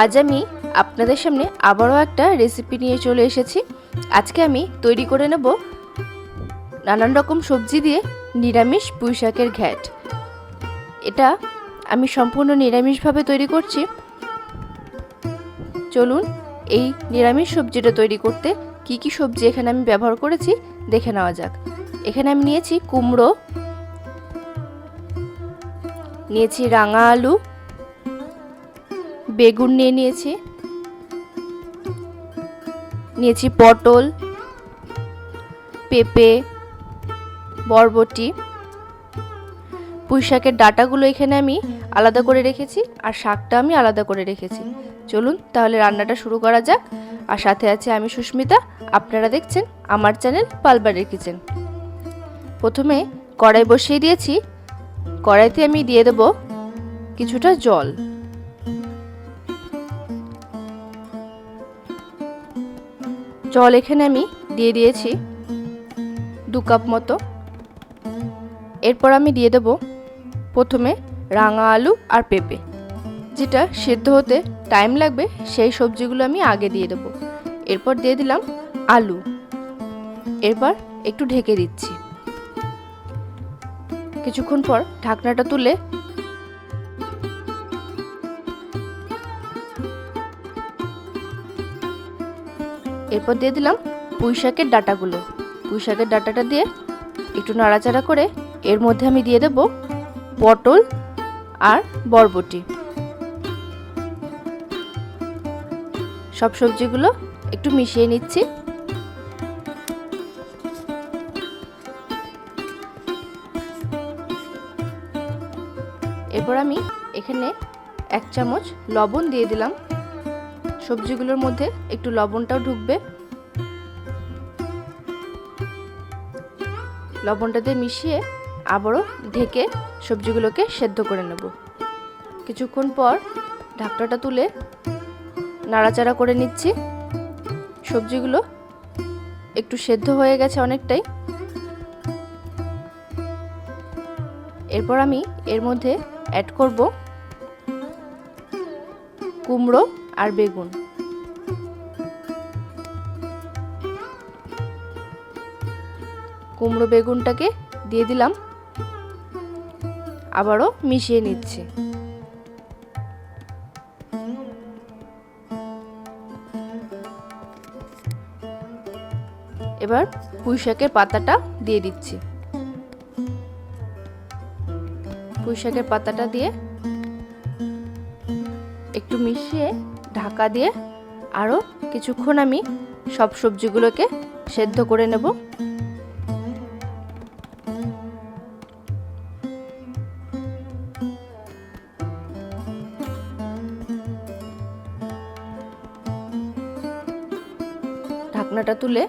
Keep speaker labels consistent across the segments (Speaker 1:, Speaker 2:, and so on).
Speaker 1: আজ আমি আপনাদের সামনে আবারও একটা রেসিপি নিয়ে চলে এসেছি। আজকে আমি তৈরি করে নেব নানান রকম সবজি দিয়ে নিরামিষ পুঁই শাকের ঘ্যাট। এটা আমি সম্পূর্ণ নিরামিষভাবে তৈরি করছি। চলুন এই নিরামিষ সবজিটা তৈরি করতে কি কি সবজি এখানে আমি ব্যবহার করেছি দেখে নেওয়া যাক। এখানে আমি নিয়েছি কুমড়ো, নিয়েছি রাঙা আলু বেগুন নিয়ে নিয়েছি। নিয়েছি পটল, পেঁপে, বরবটি। পুঁই শাকের ডাটাগুলো এখানে আমি আলাদা করে রেখেছি আর শাকটা আমি আলাদা করে রেখেছি। চলুন তাহলে রান্নাটা শুরু করা যাক। আর সাথে আছে আমি সুস্মিতা। আপনারা দেখছেন আমার চ্যানেল পালবারের কিচেন। প্রথমে কড়াই বসিয়ে দিয়েছি। কড়াইতে আমি দিয়ে দেব কিছুটা জল। জল এখানে আমি দিয়ে দিয়েছি দু কাপ মতো। এরপর আমি দিয়ে দেব প্রথমে রাঙা আলু আর পেঁপে। যেটা সেদ্ধ হতে টাইম লাগবে, সেই সবজিগুলো আমি আগে দিয়ে দেব। এরপর দিয়ে দিলাম আলু। এরপর একটু ঢেকে দিচ্ছি। কিছুক্ষণ পর ঢাকনাটা তুলে এরপর দিয়ে দিলাম পুঁই শাকের ডাটাগুলো। পুঁই শাকের ডাটাটা দিয়ে একটু নাড়াচাড়া করে এর মধ্যে আমি দিয়ে দেব পটল আর বরবটি। সব সবজিগুলো একটু মিশিয়ে নিচ্ছি। এরপর আমি এখানে এক চামচ লবণ দিয়ে দিলাম। সবজিগুলোর মধ্যে একটু লবণটাও ঢুকবে। লবণটা দিয়ে মিশিয়ে আবারও ঢেকে সবজিগুলোকে সেদ্ধ করে নেব। কিছুক্ষণ পর ঢাকনাটা তুলে নাড়াচাড়া করে নিচ্ছি। সবজিগুলো একটু সেদ্ধ হয়ে গেছে অনেকটাই। এরপর আমি এর মধ্যে অ্যাড করব কুমড়ো আর বেগুন। কুমড়ো বেগুনটাকে দিয়ে দিলাম। আবারও মিশিয়ে নিচ্ছি। এবার পুঁই শাকের পাতাটা দিয়ে দিচ্ছি। পুঁই শাকের পাতাটা দিয়ে একটু মিশিয়ে ঢাকা দিয়ে আরও কিছুক্ষণ আমি সব সবজিগুলোকে সেদ্ধ করে নেব। ঢাকনাটা তুলে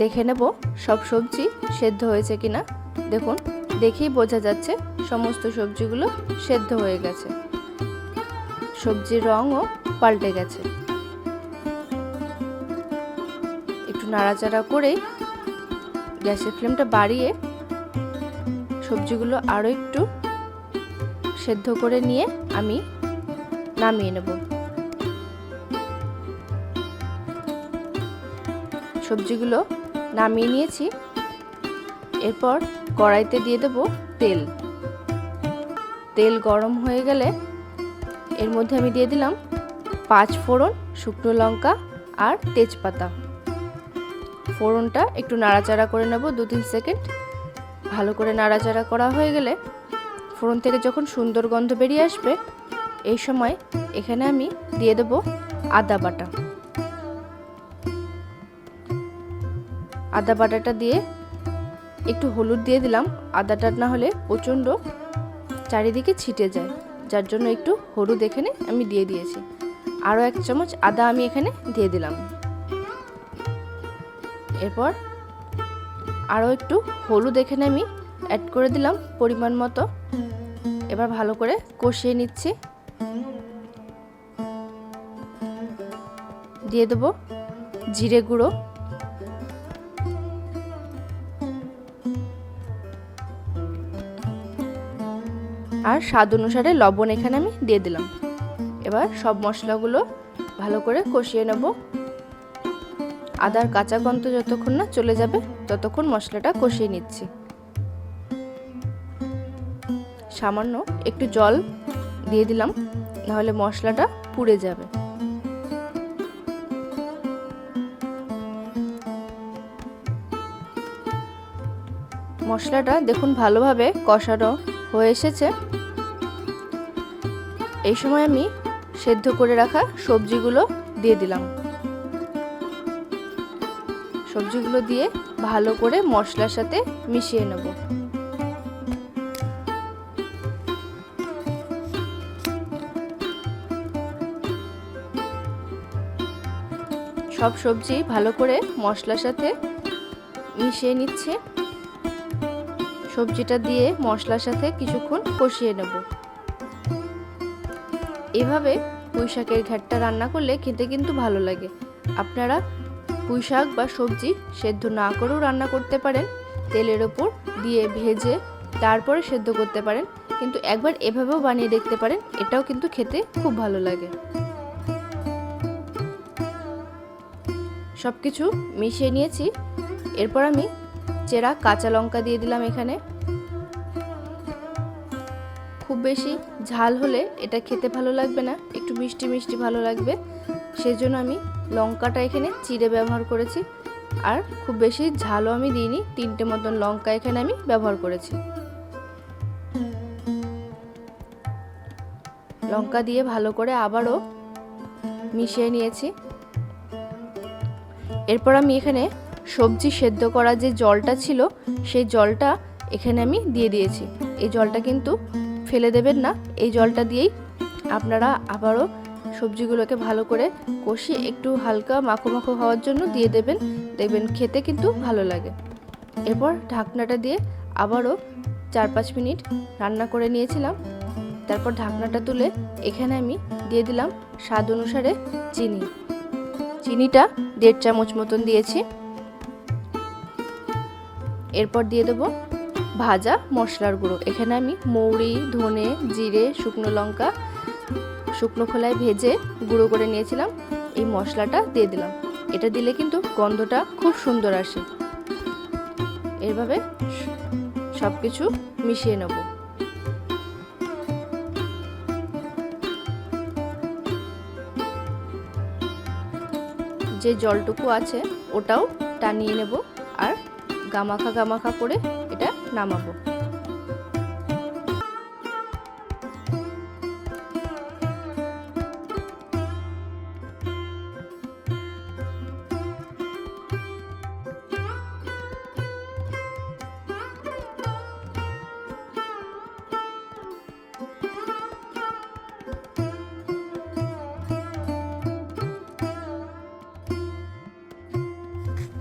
Speaker 1: দেখে নেব সব সবজি সেদ্ধ হয়েছে কিনা। দেখুন, দেখেই বোঝা যাচ্ছে সমস্ত সবজিগুলো সেদ্ধ হয়ে গেছে। সবজির রঙও পাল্টে গেছে। একটু নাড়াচাড়া করে গ্যাসের ফ্লেমটা বাড়িয়ে সবজিগুলো আরও একটু সেদ্ধ করে নিয়ে আমি নামিয়ে নেব। সবজিগুলো নামিয়ে নিয়েছি। এরপর কড়াইতে দিয়ে দেব তেল। তেল গরম হয়ে গেলে এর মধ্যে আমি দিয়ে দিলাম পাঁচ ফোড়ন, শুকনো লঙ্কা আর তেজপাতা। ফোড়নটা একটু নাড়াচাড়া করে নেব দু তিন সেকেন্ড। ভালো করে নাড়াচাড়া করা হয়ে গেলে ফোড়ন থেকে যখন সুন্দর গন্ধ বেরিয়ে আসবে, এই সময় এখানে আমি দিয়ে দেব আদা বাটা। আদা বাটাটা দিয়ে একটু হলুদ দিয়ে দিলাম। আদাটা না হলে প্রচণ্ড চারিদিকে ছিটে যায়। যার জন্য একটু হলুদ এখানে আমি দিয়ে দিয়েছি। আরও এক চামচ আদা আমি এখানে দিয়ে দিলাম। এরপর আরও একটু হলুদ এখানে আমি অ্যাড করে দিলাম পরিমাণ মতো। এবার ভালো করে কষিয়ে নিচ্ছি। দিয়ে দেবো জিরে গুঁড়ো। আর স্বাদ অনুসারে লবণ এখানে আমি দিয়ে দিলাম। এবার সব মশলাগুলো ভালো করে কষিয়ে নেব। আদার কাঁচা গন্ধ যতক্ষণ না চলে যাবে, ততক্ষণ মশলাটা কষিয়ে নিচ্ছি। সামান্য একটু জল দিয়ে দিলাম, নাহলে মশলাটা পুড়ে যাবে। মশলাটা দেখুন ভালোভাবে কষানো হয়ে এসেছে। এই সময় আমি সেদ্ধ করে রাখা সবজিগুলো দিয়ে দিলাম। সবজিগুলো দিয়ে ভালো করে মশলার সাথে মিশিয়ে নেব। সব সবজি ভালো করে মশলার সাথে মিশিয়ে নিচ্ছে। সবজিটা দিয়ে মশলার সাথে কিছুক্ষণ কষিয়ে নেব। এভাবে পুঁই শাকের ঘ্যাটটা রান্না করলে খেতে কিন্তু ভালো লাগে। আপনারা পুঁই শাক বা সবজি সেদ্ধ না করেও রান্না করতে পারেন, তেলের ওপর দিয়ে ভেজে তারপরে সেদ্ধ করতে পারেন, কিন্তু একবার এভাবেও বানিয়ে দেখতে পারেন, এটাও কিন্তু খেতে খুব ভালো লাগে। সব কিছু মিশিয়ে নিয়েছি। এরপর আমি চেরা কাঁচা লঙ্কা দিয়ে দিলাম এখানে। খুব বেশি ঝাল হলে এটা খেতে ভালো লাগবে না, একটু মিষ্টি মিষ্টি ভালো লাগবে। সেই জন্য আমি লঙ্কাটা এখানে চিড়ে ব্যবহার করেছি, আর খুব বেশি ঝালও আমি দিইনি, তিনটে মতন লঙ্কা এখানে আমি ব্যবহার করেছি। লঙ্কা দিয়ে ভালো করে আবারও মিশিয়ে নিয়েছি। এরপর আমি এখানে সবজি সেদ্ধ করা যে জলটা ছিল, সেই জলটা এখানে আমি দিয়ে দিয়েছি। এই জলটা কিন্তু ফেলে দেবেন না। এই জলটা দিয়েই আপনারা আবারও সবজিগুলোকে ভালো করে কষিয়ে একটু হালকা মাখো মাখো হওয়ার জন্য দিয়ে দেবেন। দেখবেন খেতে কিন্তু ভালো লাগে। এরপর ঢাকনাটা দিয়ে আবারও চার পাঁচ মিনিট রান্না করে নিয়েছিলাম। তারপর ঢাকনাটা তুলে এখানে আমি দিয়ে দিলাম স্বাদ অনুসারে চিনি। চিনিটা দেড় চামচ মতন দিয়েছি। এরপর দিয়ে দেবো ভাজা মশলার গুঁড়ো। এখানে আমি মৌরি, ধনে, জিরে, শুকনো লঙ্কা, শুকনো খোলায় ভেজে গুঁড়ো করে নিয়েছিলাম। এই মশলাটা দিয়ে দিলাম। এটা দিলে কিন্তু গন্ধটা খুব সুন্দর আসে। এভাবে সব কিছু মিশিয়ে নেব। যে জলটুকু আছে, ওটাও টানিয়ে নেব। গামাখা গামাখা করে এটা নামাবো।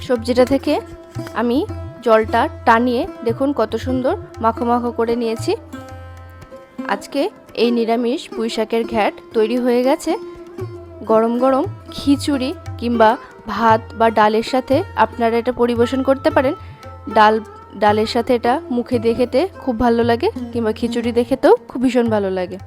Speaker 1: সবজিটা থেকে আমি জলটা টানিয়ে দেখুন কত সুন্দর মাখো মাখো করে নিয়েছি। আজকে এই নিরামিষ পুঁইশাকের ঘ্যাট তৈরি হয়ে গেছে। গরম গরম খিচুড়ি কিংবা ভাত বা ডালের সাথে আপনারা এটা পরিবেশন করতে পারেন। ডাল, ডালের সাথে এটা মুখে দিয়ে খেতে খুব ভালো লাগে কিংবা খিচুড়ি দেখেতেও খুব ভীষণ ভালো লাগে।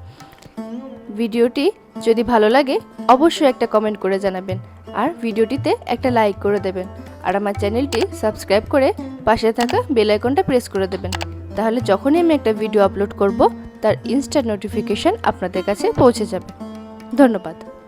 Speaker 1: ভিডিওটি যদি ভালো লাগে, অবশ্যই একটা কমেন্ট করে জানাবেন। আর ভিডিওটিতে একটা লাইক করে দেবেন। আর আমার চ্যানেলটি সাবস্ক্রাইব করে পাশে থাকা বেল আইকনটা প্রেস করে দেবেন। তাহলে যখনই আমি একটা ভিডিও আপলোড করব, তার ইনস্ট্যান্ট নোটিফিকেশান আপনাদের কাছে পৌঁছে যাবে। ধন্যবাদ।